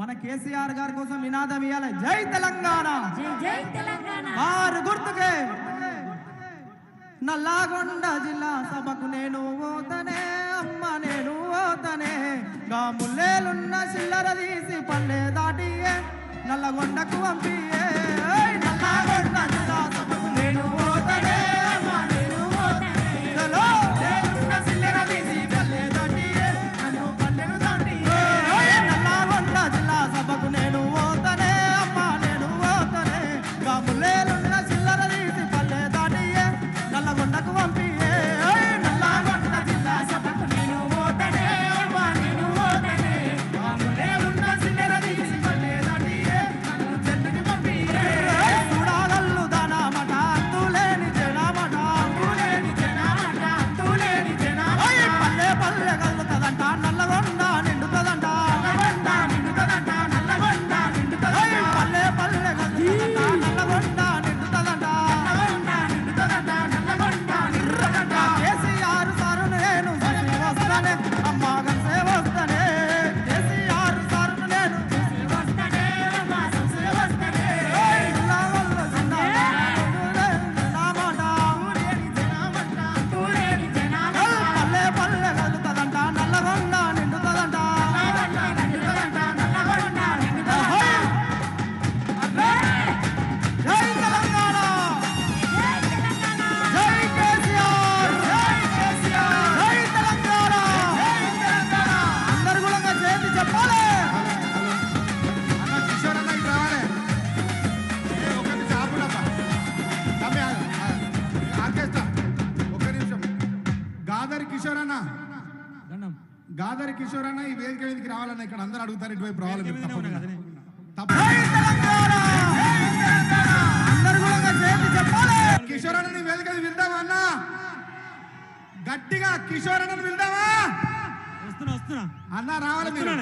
మన కేసీఆర్ గారి కోసం నినాదం ఇవ్వాలి జై తెలంగాణ. జై జై తెలంగాణ. ఆరు గుర్తుకే. నల్లాగొండ జిల్లా సభకు నేను పోతనే అమ్మ నేను పోతనే. గా ముల్లేలున్న చిల్లర తీసి పల్లె దాటియే నల్లగొండకు పంపియే. నల్లాగొండ గాదరి కిషోర్ అన్న ఈ వేదిక మీదకి రావాలన్న ఇక్కడ అందరూ అడుగుతారు ఇటువైపు రావాలి కిషోర్ అన్న నీ వేదిక విందామా అన్న? గట్టిగా కిషోర్ అన్నని విందామా? వస్తున్నా వస్తున్నా. అన్న రావాలి మీరు.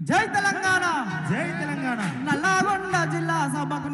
జై తెలంగాణ! జై తెలంగాణ! నల్లగొండ జిల్లా సభకు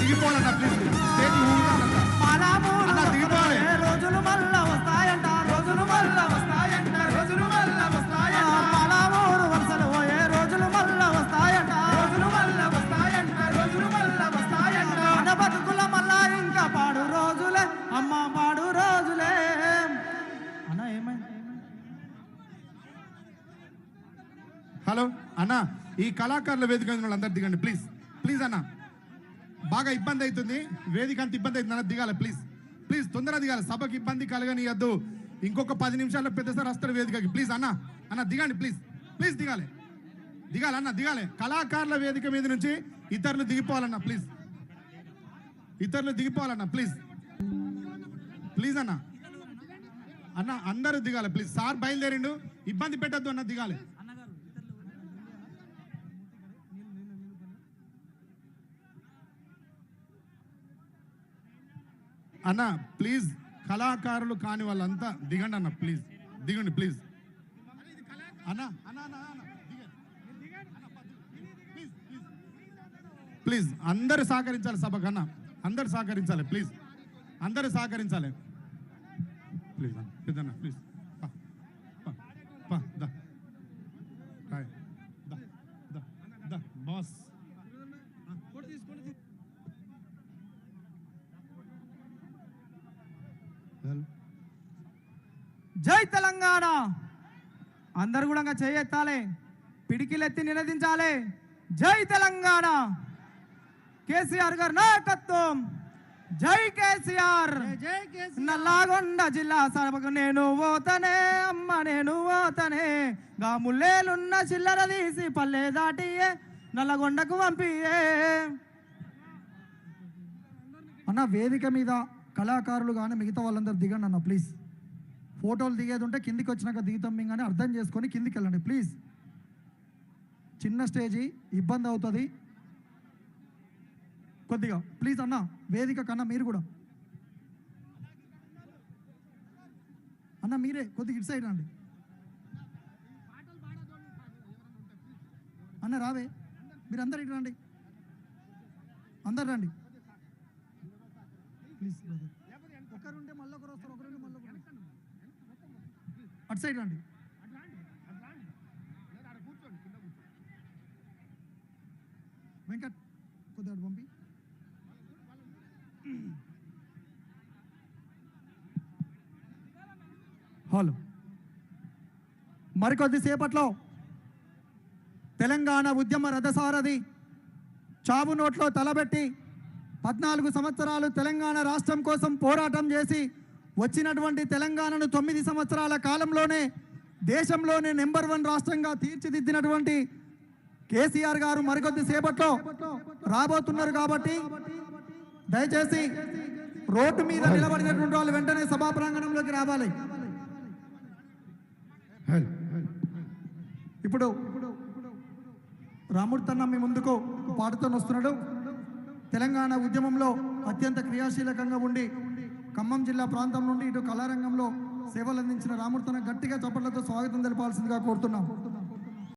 దిగిపోవాలన్న ప్లీజ్ స్టేజ్ అన్న, దిగిపోవాలి. రోజులు మళ్ళా వస్తాయంట రోజులు మళ్ళా వస్తాయంట రోజులు మళ్ళా వస్తాయంట. పాలామూరు వరుసలు ఏ రోజులు మళ్ళా వస్తాయంట. రోజులు మళ్ళా వస్తాయంట రోజులు మళ్ళా వస్తాయంట. మన బతుకుల మళ్ళా ఇంకా పాడు రోజులే అమ్మ పాడు రోజులే. అన్న ఏమైంది? హలో అన్న ఈ కళాకారుల వేదిక వాళ్ళందరూ దిగండి ప్లీజ్ ప్లీజ్ అన్న. బాగా ఇబ్బంది అవుతుంది. వేదిక అంత ఇబ్బంది అవుతుంది. అన్నది దిగాలి ప్లీజ్ ప్లీజ్ తొందరగా దిగాలి. సభకు ఇబ్బంది కలగనియద్దు. ఇంకొక పది నిమిషాల్లో పెద్ద సార్ వస్తారు వేదికకి. ప్లీజ్ అన్న అన్న దిగండి ప్లీజ్ ప్లీజ్ దిగాలి. దిగాలి అన్న దిగాలి. కళాకారుల వేదిక మీద నుంచి ఇతరులు దిగిపోవాలన్న ప్లీజ్ ఇతరులు దిగిపోవాలన్న ప్లీజ్ ప్లీజ్ అన్న. అన్న అందరూ దిగాలి ప్లీజ్ సార్ బయలుదేరిండు. ఇబ్బంది పెట్టద్దు అన్న దిగాలి. అన్న ప్లీజ్ కళాకారులు కాని వాళ్ళంతా దిగండి అన్న ప్లీజ్ దిగండి ప్లీజ్ అన్న ప్లీజ్, అందరు సహకరించాలి సభ అన్న. అందరు సహకరించాలి ప్లీజ్ అందరు సహకరించాలి. ప్లీజ్ అన్న పెద్దన్న ప్లీజ్ పా పా దా రాయ్ దా దా దా బాస్ వెల్ జై తెలంగాణ. అందరు కూడా చేయెత్తాలి. పిడికిలెత్తి నినదించాలి. జై తెలంగాణ. కేసీఆర్ గారి నాయకత్వం. జై కేసీఆర్. నల్లాగొండ జిల్లా సభకు నేను పోతనే అమ్మ నేను పోతనే. గా ముల్లేలున్న చిల్లర తీసి పల్లె దాటియే నల్లగొండకు పంపియే. అన్న వేదిక మీద కళాకారులు కానీ మిగతా వాళ్ళందరూ దిగండి అన్న ప్లీజ్. ఫోటోలు దిగేది ఉంటే కిందికి వచ్చినాక దిగుతాం మేము కానీ అర్థం చేసుకొని కిందికి వెళ్ళండి ప్లీజ్ చిన్న స్టేజీ ఇబ్బంది అవుతుంది. కొద్దిగా ప్లీజ్ అన్న వేదిక కన్నా మీరు కూడా. అన్న మీరే కొద్దిగా ఇటు సైడ్ రండి. అన్న రావే. మీరు అందరు ఇటు రండి. అందరు రండి. ప్లీజ్ ఒకరుంటే మళ్ళీ ఒకరు వస్తారు ఒకరు అటు సైడ్ రండి. వెంకట్ కొద్దిగా పంపి. హలో. మరికొద్ది సేపట్లో తెలంగాణ ఉద్యమ రథసారథి చావు నోట్లో తలబెట్టి పద్నాలుగు సంవత్సరాలు తెలంగాణ రాష్ట్రం కోసం పోరాటం చేసి వచ్చినటువంటి తెలంగాణను తొమ్మిది సంవత్సరాల కాలంలోనే దేశంలోనే నెంబర్ వన్ రాష్ట్రంగా తీర్చిదిద్దినటువంటి కేసీఆర్ గారు మరికొద్ది సేపట్లో రాబోతున్నారు కాబట్టి దయచేసి రోడ్డు మీద నిలబడినటువంటి వాళ్ళు వెంటనే సభా ప్రాంగణంలోకి రావాలి ఇప్పుడు రాముడితన్న మీ ముందుకు పాడుతూ వస్తున్నాడు తెలంగాణ ఉద్యమంలో అత్యంత క్రియాశీలకంగా ఉండి ఖమ్మం జిల్లా ప్రాంతం నుండి ఇటు కళారంగంలో సేవలు అందించిన రాముడితన గట్టిగా చప్పట్లతో స్వాగతం తెలపాల్సిందిగా కోరుతున్నాం.